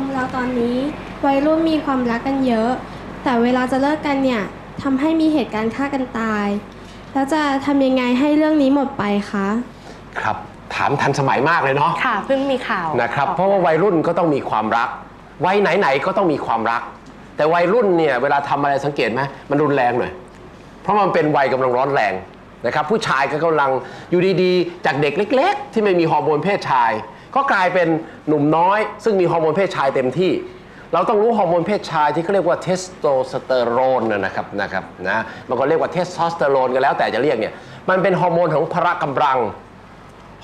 มเราตอนนี้ วัยรุ่นมีความรักกันเยอะ แต่เวลาจะเลิกกันเนี่ยทำให้มีเหตุการณ์ฆ่ากันตาย แล้วจะทำยังไงให้เรื่องนี้หมดไปคะ ครับ ถามทันสมัยมากเลยเนาะค่ะเพิ่งมีข่าวนะครับ ออกเพราะว่าวัยรุ่นก็ต้องมีความรัก วัยไหนๆก็ต้องมีความรัก แต่วัยรุ่นเนี่ยเวลาทำอะไรสังเกตไหมมันรุนแรงหน่อยเพราะมันเป็นวัยกำลังร้อนแรง นะครับผู้ชายก็กำลังอยู่ดีๆ จากเด็กเล็ก ๆ ที่ไม่มีฮอร์โมนเพศชาย ก็กลายเป็นหนุ่มน้อย ซึ่งมีฮอร์โมนเพศชายเต็มที่ เราต้องรู้ฮอร์โมนเพศชายที่เขาเรียกว่าเทสโทสเตอโรนนะครับนะครับนะมันก็เรียกว่าเทสโทสเตอโรนก็แล้วแต่จะเรียกเนี่ยมันเป็นฮอร์โมนของพละกำลัง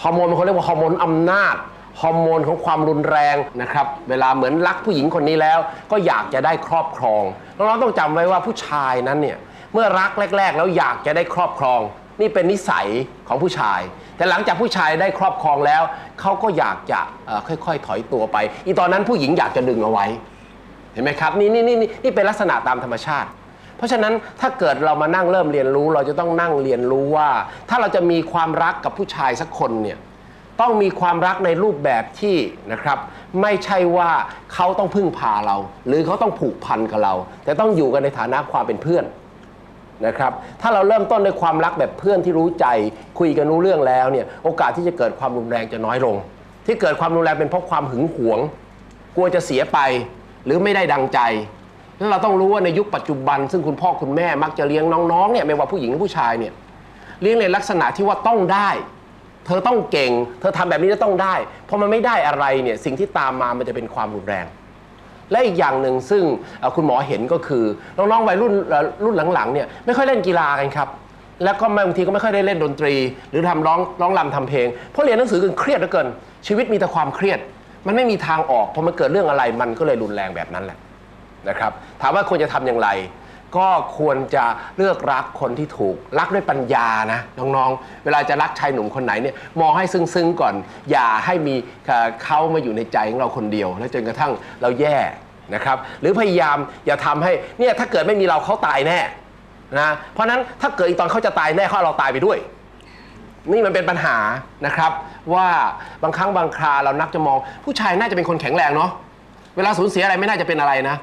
ฮอร์โมนมันเขาเรียกว่าฮอร์โมนอำนาจฮอร์โมนของความรุนแรงนะครับเวลาเหมือนรักผู้หญิงคนนี้แล้ว ก็อยากจะได้ครอบครองน้องๆต้องจำไว้ว่าผู้ชายนั้นเนี่ยเมื่อรักแรก ๆ แล้วอยากจะได้ครอบครอง นี่เป็นนิสัยของผู้ชาย แต่หลังจากผู้ชายได้ครอบครองแล้ว เขาก็อยากจะเอ่อค่อยๆ ถอยตัวไป อีตอนนั้นผู้หญิงอยากจะดึงเอาไว้ เห็นไหมครับนี่นี่นี่นี่นี่เป็นลักษณะตามธรรมชาติ เพราะฉะนั้นถ้าเกิดเรามานั่งเริ่มเรียนรู้ เราจะต้องนั่งเรียนรู้ว่า ถ้าเราจะมีความรักกับผู้ชายสักคนเนี่ยต้องมีความรักในรูปแบบที่นะครับ ไม่ใช่ว่าเขาต้องพึ่งพาเรา หรือเขาต้องผูกพันกับเรา แต่ต้องอยู่กันในฐานะความเป็นเพื่อน นะครับถ้าเราเริ่มต้นด้วยความรักแบบเพื่อนที่รู้ใจ คุยกันรู้เรื่องแล้วเนี่ยโอกาสที่จะเกิดความรุนแรงจะน้อยลง ที่เกิดความรุนแรงเป็นเพราะความหึงหวง กลัวจะเสียไปหรือไม่ได้ดังใจแล้วเราต้องรู้ว่าในยุคปัจจุบัน ซึ่งคุณพ่อคุณแม่มักจะเลี้ยงน้องๆเนี่ยไม่ว่าผู้หญิงหรือผู้ชายเนี่ยเลี้ยงในลักษณะที่ว่าต้องได้ เธอต้องเก่ง เธอทำแบบนี้แล้วต้องได้พอมันไม่ได้อะไรเนี่ยสิ่งที่ตามมามันจะเป็นความรุนแรง และอีกอย่างหนึ่งซึ่งเอ่อคุณหมอเห็นก็คือน้องๆวัยรุ่นเอ่อรุ่นหลังๆเนี่ยไม่ค่อยเล่นกีฬากันครับ แล้วก็บางทีก็ไม่ค่อยได้เล่นดนตรี หรือทำร้องร้องรำทำเพลงเพราะเรียนหนังสือกันเครียดเหลือเกิน ชีวิตมีแต่ความเครียด มันไม่มีทางออกพอมันเกิดเรื่องอะไรมันก็เลยรุนแรงแบบนั้นแหละ นะครับถามว่าควรจะทำอย่างไร ก็ควรจะเลือกรักคนที่ถูก รักด้วยปัญญานะน้องๆ เวลาจะรักชายหนุ่มคนไหนเนี่ยมองให้ซึ้งๆก่อน อย่าให้มีเอ่อเขามาอยู่ในใจของเราคนเดียว แล้วจนกระทั่งเราแย่นะครับ หรือพยายามอย่าทำให้เนี่ยถ้าเกิดไม่มีเราเขาตายแน่นะเพราะฉะนั้นถ้าเกิดอีกตอนเขาจะตายแน่เขาเอาเราตายไปด้วย นี่มันเป็นปัญหานะครับ ว่าบางครั้งบางคราเรานักจะมอง ผู้ชายน่าจะเป็นคนแข็งแรงเนาะเวลาสูญเสียอะไรไม่น่าจะเป็นอะไรนะ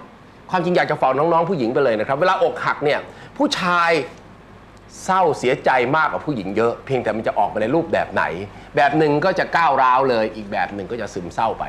ความจริงอยากจะฝากน้องๆผู้หญิงไปเลยนะครับ เวลาอกหักเนี่ยผู้ชายเศร้าเสียใจมากกว่าผู้หญิงเยอะ เพียงแต่มันจะออกมาในรูปแบบไหน แบบหนึ่งก็จะก้าวร้าวเลย อีกแบบหนึ่งก็จะซึมเศร้าไป